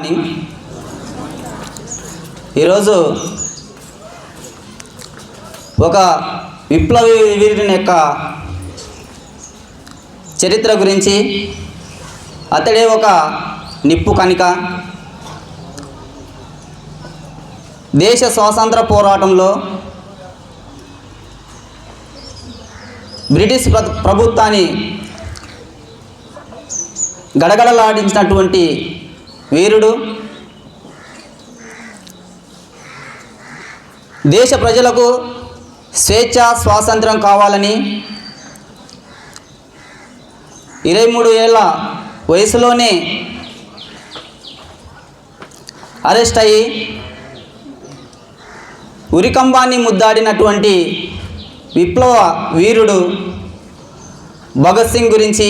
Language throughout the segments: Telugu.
అని. ఈరోజు ఒక విప్లవ వీరుని యొక్క చరిత్ర గురించి అతడే ఒక నిప్పు కణిక. దేశ స్వాతంత్ర పోరాటంలో బ్రిటిష్ ప్రభుత్వాన్ని గడగడలాడించినటువంటి వీరుడు దేశ ప్రజలకు స్వేచ్ఛ స్వాతంత్రం కావాలని ఇరవై మూడు ఏళ్ళ వయసులోనే అరెస్ట్ అయ్యి ఉరికంబాన్ని ముద్దాడినటువంటి విప్లవ వీరుడు భగత్ సింగ్ గురించి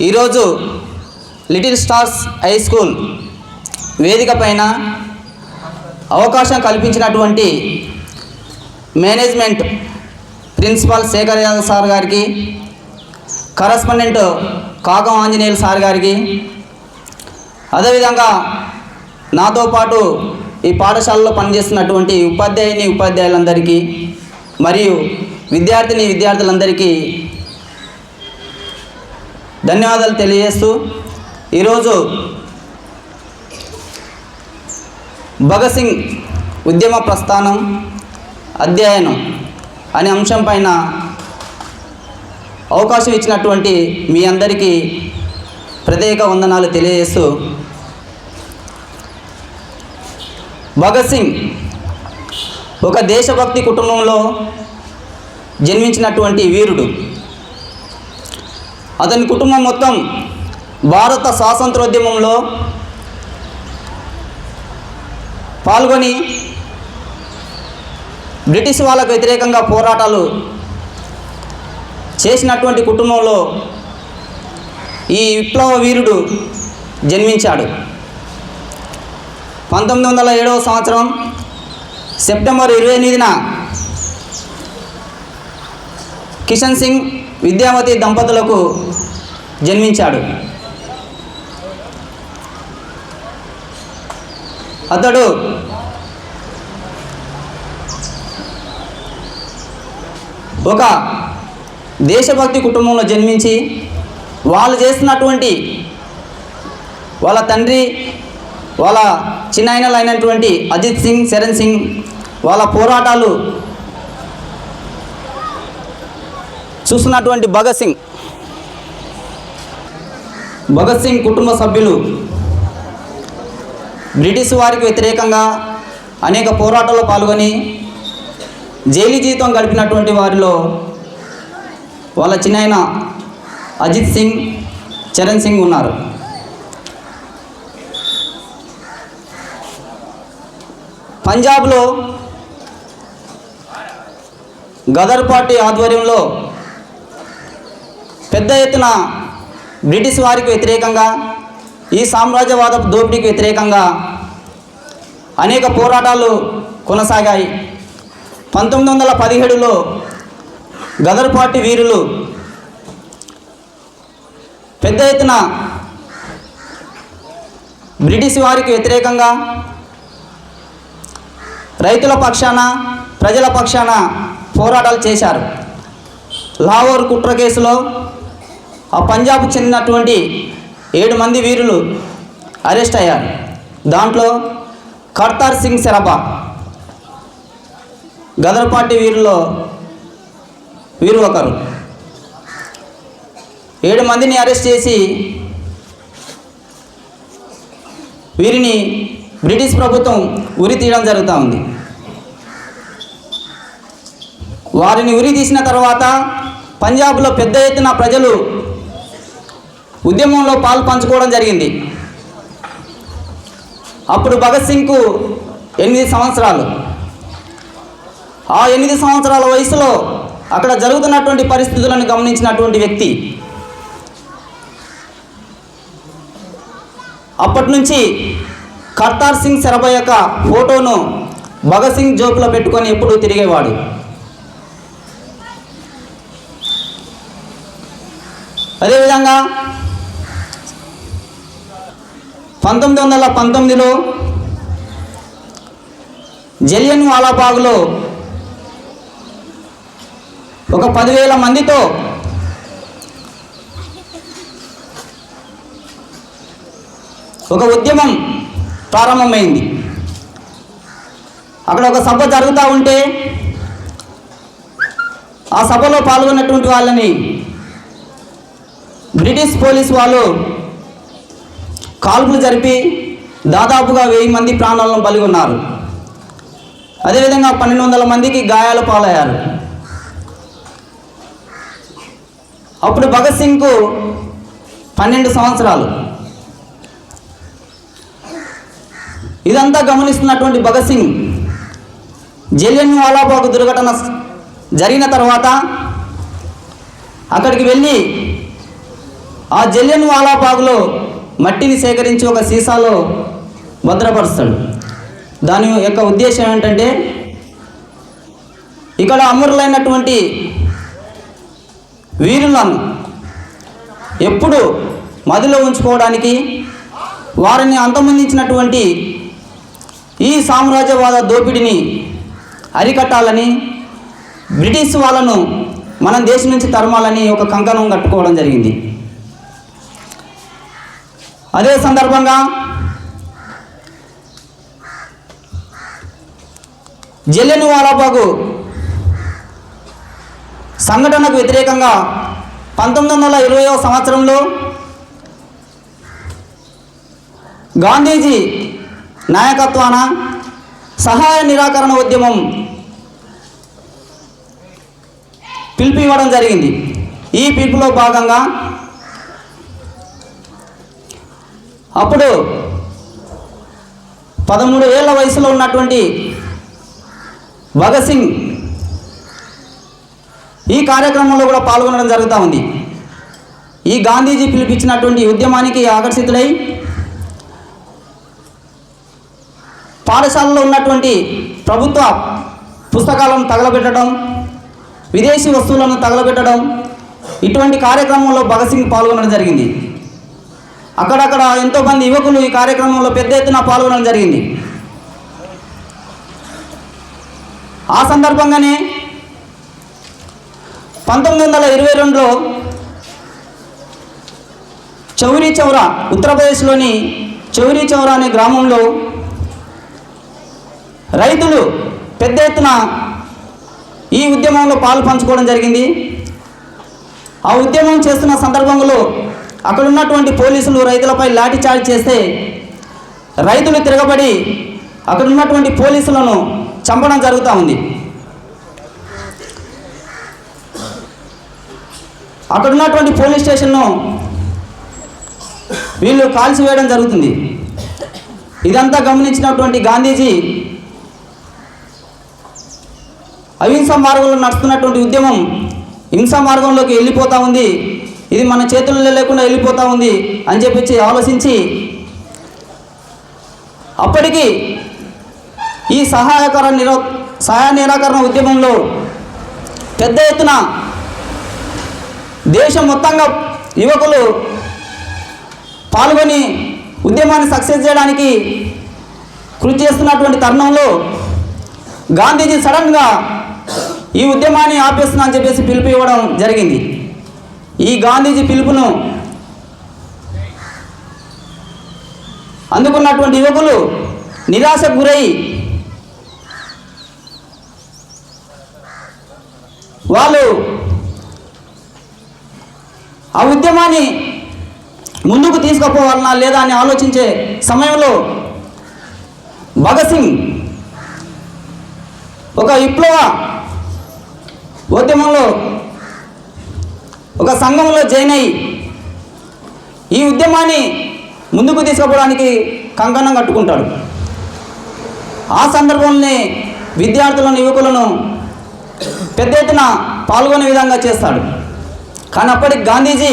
ఈరోజు లిటిల్ స్టార్స్ హై స్కూల్ వేదిక పైన అవకాశం కల్పించినటువంటి management principal Shekar Yadav sir గారికి కరస్పాండెంట్ కాకం ఆంజనేయులు సార్ గారికి అదేవిధంగా నాతో పాటు ఈ పాఠశాలలో పనిచేస్తున్నటువంటి ఉపాధ్యాయుని ఉపాధ్యాయులందరికీ మరియు విద్యార్థిని విద్యార్థులందరికీ ధన్యవాదాలు తెలియజేస్తూ ఈరోజు భగత్ సింగ్ ఉద్యమ ప్రస్థానం అధ్యయనం అనే అంశం పైన అవకాశం ఇచ్చినటువంటి మీ అందరికీ ప్రత్యేక వందనాలు తెలియజేస్తూ భగత్ సింగ్ ఒక దేశభక్తి కుటుంబంలో జన్మించినటువంటి వీరుడు. అతని కుటుంబం మొత్తం భారత స్వాతంత్రోద్యమంలో పాల్గొని బ్రిటిష్ వాళ్ళకు వ్యతిరేకంగా పోరాటాలు చేసినటువంటి కుటుంబంలో ఈ విప్లవ వీరుడు జన్మించాడు. పంతొమ్మిది వందల ఏడవ సంవత్సరం సెప్టెంబర్ ఇరవై ఎనిమిదిన కిషన్ సింగ్ విద్యావతి దంపతులకు జన్మించాడు. అతడు ఒక దేశభక్తి కుటుంబంలో జన్మించి వాళ్ళు చేస్తున్నటువంటి వాళ్ళ తండ్రి వాళ్ళ చిన్నాయనలు అయినటువంటి అజిత్ సింగ్ శరణ్ సింగ్ వాళ్ళ పోరాటాలు చూస్తున్నటువంటి భగత్ సింగ్. భగత్ సింగ్ కుటుంబ సభ్యులు బ్రిటిష్ వారికి వ్యతిరేకంగా అనేక పోరాటాల్లో పాల్గొని జైలు జీవితం గడిపినటువంటి వారిలో వాళ్ళ చిన్నాయన అజిత్ సింగ్ చరణ్ సింగ్ ఉన్నారు. పంజాబ్లో గదర్ పార్టీ ఆధ్వర్యంలో పెద్ద ఎత్తున బ్రిటిష్ వారికి వ్యతిరేకంగా ఈ సామ్రాజ్యవాద దోపిడీకి వ్యతిరేకంగా అనేక పోరాటాలు కొనసాగాయి. పంతొమ్మిది వందల పదిహేడులో గదర్ పార్టీ వీరులు పెద్ద ఎత్తున బ్రిటిష్ వారికి వ్యతిరేకంగా రైతుల పక్షాన ప్రజల పక్షాన పోరాటాలు చేశారు. లాహోర్ కుట్ర కేసులో ఆ పంజాబ్ చెందినటువంటి ఏడు మంది వీరులు అరెస్ట్ అయ్యారు. దాంట్లో కర్తార్ సింగ్ సెరబా గదర్ పార్టీ వీరుల్లో వీరు ఒకరు. ఏడు మందిని అరెస్ట్ చేసి వీరిని బ్రిటిష్ ప్రభుత్వం ఉరి తీయడం జరుగుతూ ఉంది. వారిని ఉరి తీసిన తర్వాత పంజాబ్లో పెద్ద ఎత్తున ప్రజలు ఉద్యమంలో పాలు పంచుకోవడం జరిగింది. అప్పుడు భగత్ సింగ్కు ఎనిమిది సంవత్సరాలు. ఆ ఎనిమిది సంవత్సరాల వయసులో అక్కడ జరుగుతున్నటువంటి పరిస్థితులను గమనించినటువంటి వ్యక్తి. అప్పటి నుంచి కర్తార్ సింగ్ శరభ యొక్క ఫోటోను భగత్ సింగ్ జోబులో పెట్టుకొని ఎప్పుడూ తిరిగేవాడు. అదేవిధంగా పంతొమ్మిది వందల పంతొమ్మిదిలో జలియన్ వాలాబాగ్లో ఒక పదివేల మందితో ఒక ఉద్యమం ప్రారంభమైంది. అక్కడ ఒక సభ జరుగుతూ ఉంటే ఆ సభలో పాల్గొన్నటువంటి వాళ్ళని బ్రిటిష్ పోలీస్ వాళ్ళు కాల్పులు జరిపి దాదాపుగా వెయ్యి మంది ప్రాణాలను బలిగొన్నారు. అదేవిధంగా పన్నెండు వందల మందికి గాయాలు పాలయ్యారు. అప్పుడు భగత్ సింగ్కు పన్నెండు సంవత్సరాలు. ఇదంతా గమనిస్తున్నటువంటి భగత్ సింగ్ జలియన్ వాలాబాగ్ దుర్ఘటన జరిగిన తర్వాత అక్కడికి వెళ్ళి ఆ జలియన్ వాలాబాగ్లో మట్టిని సేకరించి ఒక సీసాలో భద్రపరుస్తాడు. దాని యొక్క ఉద్దేశం ఏంటంటే ఇక్కడ అమరులైనటువంటి వీరులను ఎప్పుడు మదిలో ఉంచుకోవడానికి వారిని అంతమొందించినటువంటి ఈ సామ్రాజ్యవాద దోపిడిని అరికట్టాలని బ్రిటిష్ వాళ్ళను మన దేశం నుంచి తరమాలని ఒక కంకణం కట్టుకోవడం జరిగింది. అదే సందర్భంగా జల్లెను వాలాబాగు సంఘటనకు వ్యతిరేకంగా పంతొమ్మిది వందల ఇరవయో సంవత్సరంలో గాంధీజీ నాయకత్వాన సహాయ నిరాకరణ ఉద్యమం పిలుపు ఇవ్వడం జరిగింది. ఈ పిలుపులో భాగంగా అప్పుడు పదమూడు ఏళ్ళ వయసులో ఉన్నటువంటి భగత్ సింగ్ ఈ కార్యక్రమంలో కూడా పాల్గొనడం జరుగుతూ ఉంది. ఈ గాంధీజీ పిలిపించినటువంటి ఉద్యమానికి ఆకర్షితులై పాఠశాలలో ఉన్నటువంటి ప్రభుత్వ పుస్తకాలను తగలబెట్టడం విదేశీ వస్తువులను తగలబెట్టడం ఇటువంటి కార్యక్రమంలో భగత్ సింగ్ పాల్గొనడం జరిగింది. అక్కడక్కడ ఎంతోమంది యువకులు ఈ కార్యక్రమంలో పెద్ద ఎత్తున పాల్గొనడం జరిగింది. ఆ సందర్భంగానే పంతొమ్మిది వందల ఇరవై రెండులో చౌరీ చౌరా ఉత్తరప్రదేశ్లోని చౌరీ చౌరా అనే గ్రామంలో రైతులు పెద్ద ఎత్తున ఈ ఉద్యమంలో పాలు పంచుకోవడం జరిగింది. ఆ ఉద్యమం చేస్తున్న సందర్భంలో అక్కడ ఉన్నటువంటి పోలీసులు రైతులపై లాఠీచార్జ్ చేస్తే రైతులు తిరగబడి అక్కడ ఉన్నటువంటి పోలీసులను చంపడం జరుగుతూ ఉంది. అక్కడ ఉన్నటువంటి పోలీస్ స్టేషన్ను వీళ్ళు కాల్చివేయడం జరుగుతుంది. ఇదంతా గమనించినటువంటి గాంధీజీ అహింస మార్గంలో నడుస్తున్నటువంటి ఉద్యమం హింసా మార్గంలోకి వెళ్ళిపోతూ ఉంది. ఇది మన చేతుల్లో లేకుండా వెళ్ళిపోతూ ఉంది అని చెప్పి ఆలోచించి అప్పటికి ఈ సహాయకర నిరో సహాయ నిరాకరణ ఉద్యమంలో పెద్ద ఎత్తున దేశం మొత్తంగా యువకులు పాల్గొని ఉద్యమాన్ని సక్సెస్ చేయడానికి కృషి చేస్తున్నటువంటి తరుణంలో గాంధీజీ సడన్గా ఈ ఉద్యమాన్ని ఆపేస్తున్నా అని చెప్పేసి పిలుపు ఇవ్వడం జరిగింది. ఈ గాంధీజీ పిలుపును అందుకున్నటువంటి యువకులు నిరాశకు గురై వాళ్ళు ఆ ఉద్యమాన్ని ముందుకు తీసుకుపోవాలన్నా లేదా అని ఆలోచించే సమయంలో భగత్ సింగ్ ఒక విప్లవ ఉద్యమంలో ఒక సంఘంలో జాయిన్ అయ్యి ఈ ఉద్యమాన్ని ముందుకు తీసుకుపోవడానికి కంకణం కట్టుకుంటాడు. ఆ సందర్భంలోనే విద్యార్థులను యువకులను పెద్ద ఎత్తున పాల్గొనే విధంగా చేస్తాడు. కానీ అప్పటికి గాంధీజీ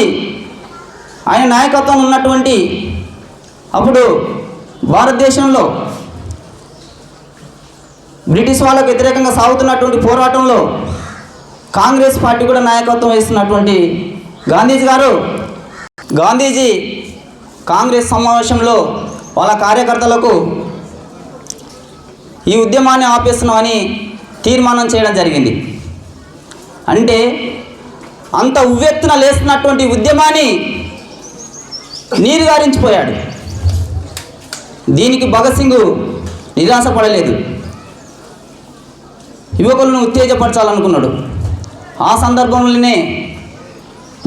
ఆయన నాయకత్వం ఉన్నటువంటి అప్పుడు భారతదేశంలో బ్రిటిష్ వాళ్ళకు వ్యతిరేకంగా సాగుతున్నటువంటి పోరాటంలో కాంగ్రెస్ పార్టీ కూడా నాయకత్వం వహిస్తున్నటువంటి గాంధీజీ గారు. గాంధీజీ కాంగ్రెస్ సమావేశంలో వాళ్ళ కార్యకర్తలకు ఈ ఉద్యమాన్ని ఆపేస్తున్నామని తీర్మానం చేయడం జరిగింది. అంటే అంత ఉవ్వెత్తున లేస్తున్నటువంటి ఉద్యమాన్ని నీరుగారించిపోయాడు. దీనికి భగత్ సింగ్ నిరాశపడలేదు. యువకులను ఉత్తేజపరచాలనుకున్నాడు. ఆ సందర్భంలోనే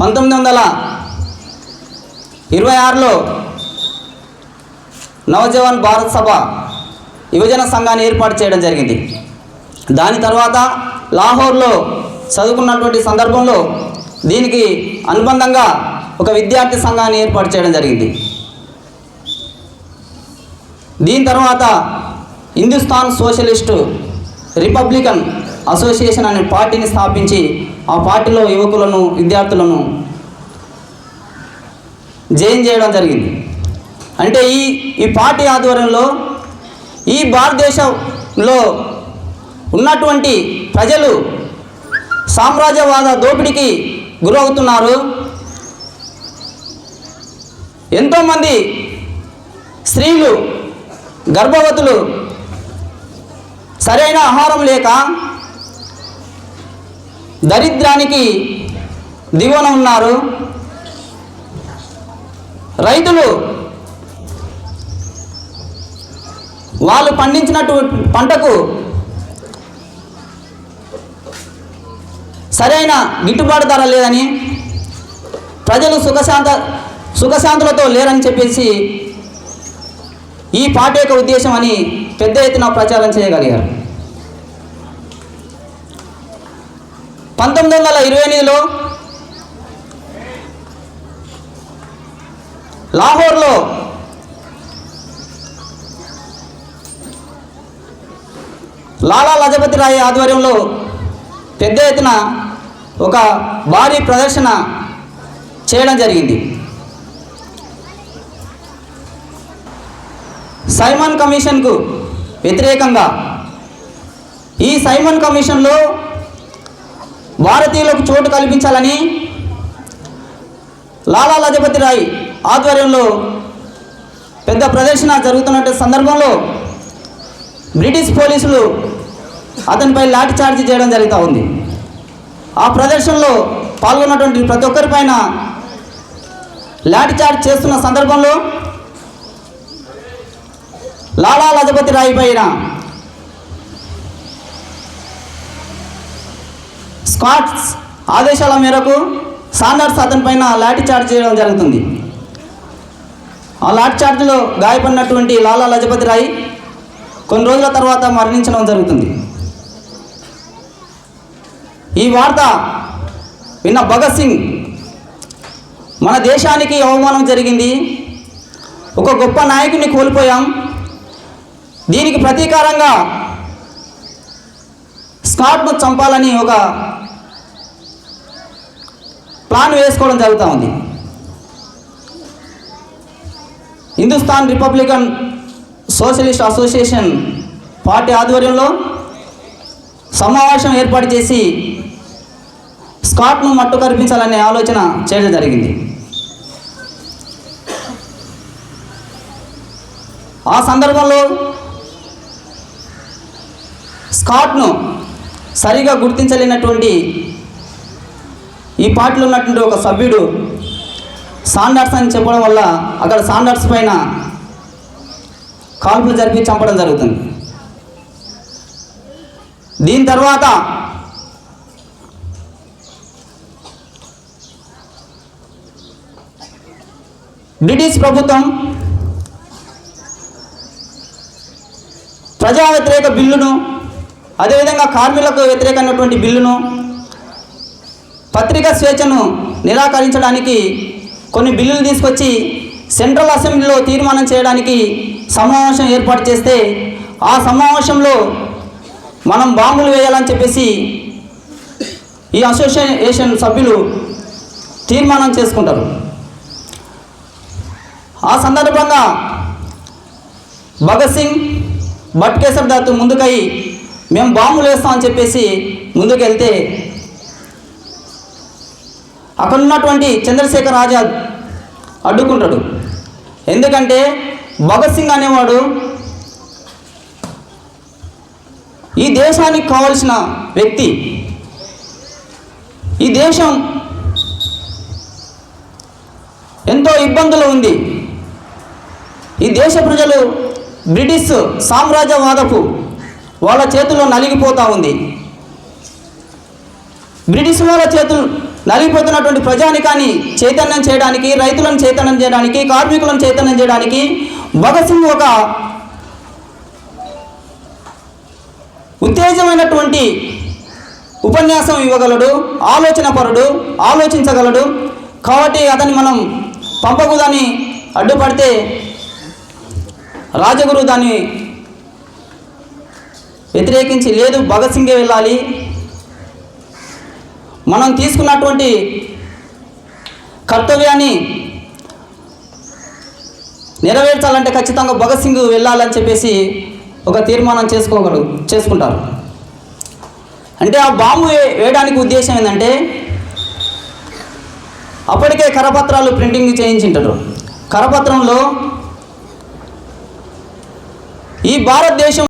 పంతొమ్మిది వందల ఇరవై ఆరులో నవజవాన్ భారత్ సభ యువజన సంఘాన్ని ఏర్పాటు చేయడం జరిగింది. దాని తర్వాత లాహోర్లో చదువుకున్నటువంటి సందర్భంలో దీనికి అనుబంధంగా ఒక విద్యార్థి సంఘాన్ని ఏర్పాటు చేయడం జరిగింది. దీని తర్వాత హిందుస్థాన్ సోషలిస్టు రిపబ్లికన్ అసోసియేషన్ అనే పార్టీని స్థాపించి ఆ పార్టీలో యువకులను విద్యార్థులను జైన్ చేయడం జరిగింది. అంటే ఈ ఈ పార్టీ ఆధ్వర్యంలో ఈ భారతదేశంలో ఉన్నటువంటి ప్రజలు సామ్రాజ్యవాద దోపిడీకి గురవుతున్నారు. ఎంతోమంది స్త్రీలు గర్భవతులు సరైన ఆహారం లేక దరిద్రానికి దిగువన ఉన్నారు. రైతులు వాళ్ళు పండించినట్టు పంటకు సరైన గిట్టుబాటు ధర లేదని ప్రజలు సుఖశాంత సుఖశాంతులతో లేరని చెప్పేసి ఈ పాట యొక్క ఉద్దేశం అని పెద్ద ఎత్తున ప్రచారం చేయగలిగారు. పంతొమ్మిది వందల ఇరవై ఎనిమిదిలో లాహోర్లో లాలా లజపతి రాయ్ ఆధ్వర్యంలో పెద్ద ఎత్తున ఒక భారీ ప్రదర్శన చేయడం జరిగింది. సైమన్ కమిషన్కు వ్యతిరేకంగా ఈ సైమన్ కమిషన్లో భారతీయులకు చోటు కల్పించాలని లాలా లజపతి రాయ్ ఆధ్వర్యంలో పెద్ద ప్రదర్శన జరుగుతున్న సందర్భంలో బ్రిటిష్ పోలీసులు అతనిపై లాఠీ చార్జ్ చేయడం జరుగుతూ ఉంది. ఆ ప్రదర్శనలో పాల్గొన్నటువంటి ప్రతి ఒక్కరిపైన లాఠీ చార్జ్ చేస్తున్న సందర్భంలో లాలా లజపతి రాయ్ పైన స్కాట్స్ ఆదేశాల మేరకు సాండర్స్ అతనిపైన లాఠీ చార్జ్ చేయడం జరుగుతుంది. ఆ లాఠీ చార్జ్లో గాయపడినటువంటి లాలా లజపతి రాయ్ కొన్ని రోజుల తర్వాత మరణించడం జరుగుతుంది. ఈ వార్త విన్న భగత్ సింగ్ మన దేశానికి అవమానం జరిగింది. ఒక గొప్ప నాయకుడిని కోల్పోయాం. దీనికి ప్రతీకారంగా స్కాట్ను చంపాలని ఒక ప్లాన్ వేసుకోవడం జరుగుతూ ఉంది. Hindustan Republican Socialist Association party ఆధ్వర్యంలో సమావేశం ఏర్పాటు చేసి స్కాట్ను మట్టు కల్పించాలనే ఆలోచన చేయడం జరిగింది. ఆ సందర్భంలో స్కాట్ను సరిగా గుర్తించలేనటువంటి ఈ పార్టీలో ఉన్నటువంటి ఒక సభ్యుడు సాండర్స్ అని చెప్పడం వల్ల అక్కడ సాండర్స్ పైన కాల్పులు జరిపి చంపడం జరుగుతుంది. దీని తర్వాత బ్రిటిష్ ప్రభుత్వం ప్రజా వ్యతిరేక బిల్లును అదేవిధంగా కార్మికులకు వ్యతిరేకమైనటువంటి బిల్లును పత్రికా స్వేచ్ఛను నిరాకరించడానికి కొన్ని బిల్లులు తీసుకొచ్చి సెంట్రల్ అసెంబ్లీలో తీర్మానం చేయడానికి సమావేశం ఏర్పాటు చేస్తే ఆ సమావేశంలో మనం బాంబులు వేయాలని చెప్పేసి ఈ అసోసియేషన్ సభ్యులు తీర్మానం చేసుకుంటారు. ఆ సందర్భంగా భగత్ సింగ్ భట్కేశ్వర్ దత్తు ముందుకై మేము బాంబులు వేస్తామని చెప్పేసి ముందుకెళ్తే వెళ్తే ఉన్నటువంటి చంద్రశేఖర్ ఆజాద్ అడ్డుకుంటాడు. ఎందుకంటే భగత్ సింగ్ అనేవాడు ఈ దేశానికి కావలసిన వ్యక్తి. ఈ దేశం ఎంతో ఇబ్బందులు ఉంది. ఈ దేశ ప్రజలు బ్రిటిష్ సామ్రాజ్యవాదపు వాళ్ళ చేతుల్లో నలిగిపోతూ ఉంది. బ్రిటిష్ వాళ్ళ చేతులు నలిగిపోతున్నటువంటి ప్రజానికాన్ని చైతన్యం చేయడానికి రైతులను చైతన్యం చేయడానికి కార్మికులను చైతన్యం చేయడానికి భగత్ సింగ్ ఒక ఉత్తేజమైనటువంటి ఉపన్యాసం ఇవ్వగలడు ఆలోచనపరుడు ఆలోచించగలడు. కాబట్టి అతన్ని మనం పంపకూడదని అడ్డుపడితే రాజగురు దాన్ని వ్యతిరేకించి లేదు భగత్ సింగే వెళ్ళాలి. మనం తీసుకున్నటువంటి కర్తవ్యాన్ని నెరవేర్చాలంటే ఖచ్చితంగా భగత్ సింగ్ వెళ్ళాలని చెప్పేసి ఒక తీర్మానం చేసుకోగలరు చేసుకుంటారు. అంటే ఆ బాంబు వేయడానికి ఉద్దేశం ఏంటంటే అప్పటికే కరపత్రాలు ప్రింటింగ్ చేయించింటారు. కరపత్రంలో ఈ భారతదేశం